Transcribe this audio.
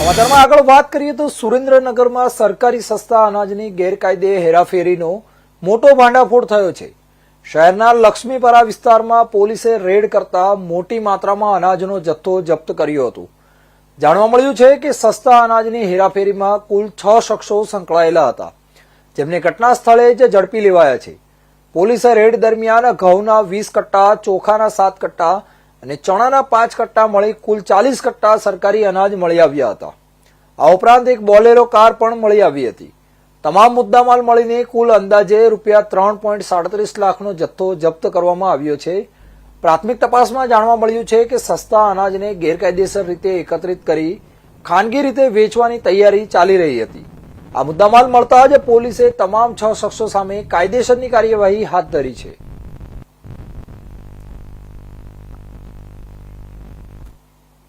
સમાચારમાં આગળ વાત કરીએ તો સુરેન્દ્રનગરમાં સરકારી સસ્તા અનાજની ગેરકાયદે હેરાફેરીનો મોટો ભાંડાફોડ થયો છે. શહેરના લક્ષ્મીપરા વિસ્તારમાં પોલીસે રેડ કરતા મોટી માત્રામાં અનાજનો જથ્થો જપ્ત કર્યો હતો. જાણવા મળ્યું છે કે સસ્તા અનાજની હેરાફેરીમાં કુલ છ શખ્સો સંકળાયેલા હતા. જેમને ઘટના સ્થળે જ ઝડપી લેવાયા છે. પોલીસે રેડ દરમિયાન ઘઉંના વીસ કટ્ટા, ચોખાના સાત કટ્ટા અને ચણાના પાંચ કટ્ટા મળી કુલ ચાલીસ કટ્ટા સરકારી અનાજ મળી આવ્યા હતા. આ ઉપરાંત એક બોલેરો કાર પણ મળી આવી હતી. તમામ મુદ્દામાલ મળીને કુલ અંદાજે રૂપિયા ત્રણ પોઈન્ટ સાડત્રીસ લાખનો જથ્થો જપ્ત કરવામાં આવ્યો છે. પ્રાથમિક તપાસમાં જાણવા મળ્યું છે કે સસ્તા અનાજને ગેરકાયદેસર રીતે એકત્રિત કરી ખાનગી રીતે વેચવાની તૈયારી ચાલી રહી હતી. આ મુદ્દામાલ મળતા જ પોલીસે તમામ છ શખ્સો સામે કાયદેસરની કાર્યવાહી હાથ ધરી છે.